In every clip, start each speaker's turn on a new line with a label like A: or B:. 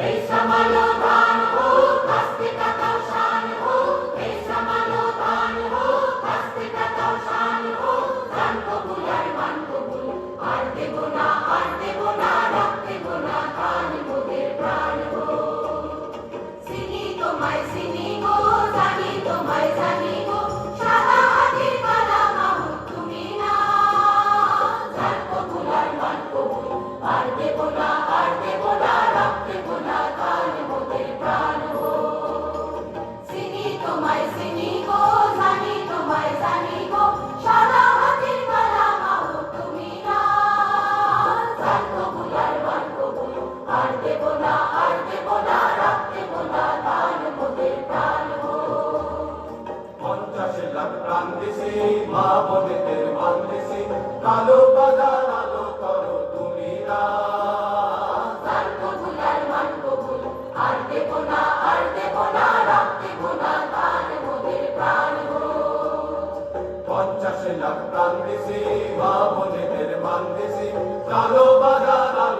A: Praise পঞ্চাশে লাখ প্রাণ দেশে মা মনেতের মান কালো বাজার আলো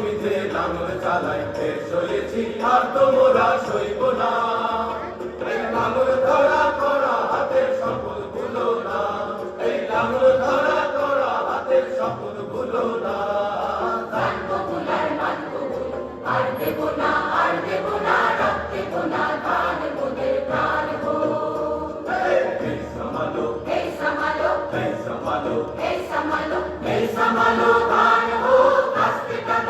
A: জমিতে লাঙল চালাই ফের সয়েছি আর তো মোরা সইব না। এই লাঙল ধরা করা হাতের সফল ভুলো না। এই লাঙল ধরা করা হাতের সফল ভুলো না। এই সামালো এই সামালো এই সামালো ধান হো কাস্তে কাদাও শান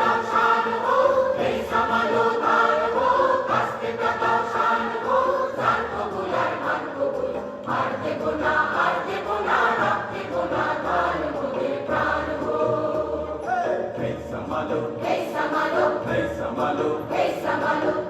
A: এই সামালো এই সামালো এই সামালো এই